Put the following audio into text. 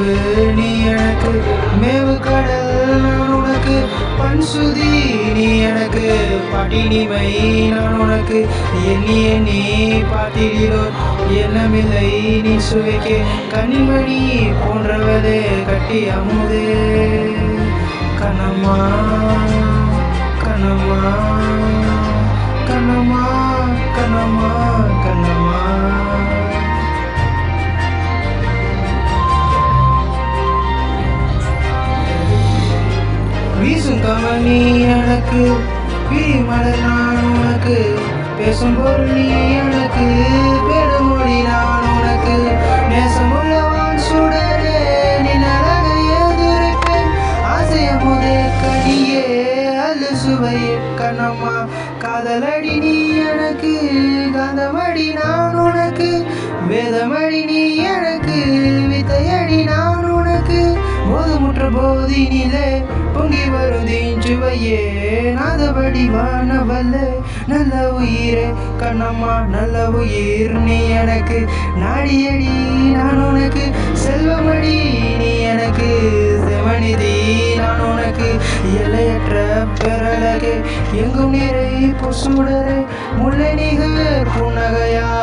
இரவு நீ எனக்கு மேவு கடல் நான் உனக்கு பன்சுதி நீ எனக்கு பட்டினிமை நான் உனக்கு எண்ணி எண்ணி பாட்டிலோர் எண்ணமில்லை நீ சுவைக்க கனிமணி போன்றவளே கட்டி அமுதே. கனமா கனமா வீசும் கமல் நீ எனக்கு விரிமலர் நான் உனக்கு. பேசும் பொருள் நீ எனக்கு பெருமொழி நான் உனக்கு. நேசமுள்ளவான் சுடரே நீ நரக எதிர்ப்பேன். ஆசைய முதே கடியே அல்லு சுவையே கண்ணம்மா. காதலடி நீ எனக்கு காந்தமடி நான் உனக்கு. வேதமடி நீ எனக்கு வித்தையடி நான் உனக்கு. போதுமுற்ற போதினிலே ஏனாத வடிவானவல்ல சுவையே நல்ல உயிரே. கண்ணம்மா நல்ல உயிர் நீ எனக்கு. நாடியடி நான் உனக்கு. செல்வமடி நீ எனக்கு. செவனிதி நான் உனக்கு. எல்லையற்ற பெறலகு எங்கும் நிறை பொசுடரே. முல்லை நிகர் புன்னகையா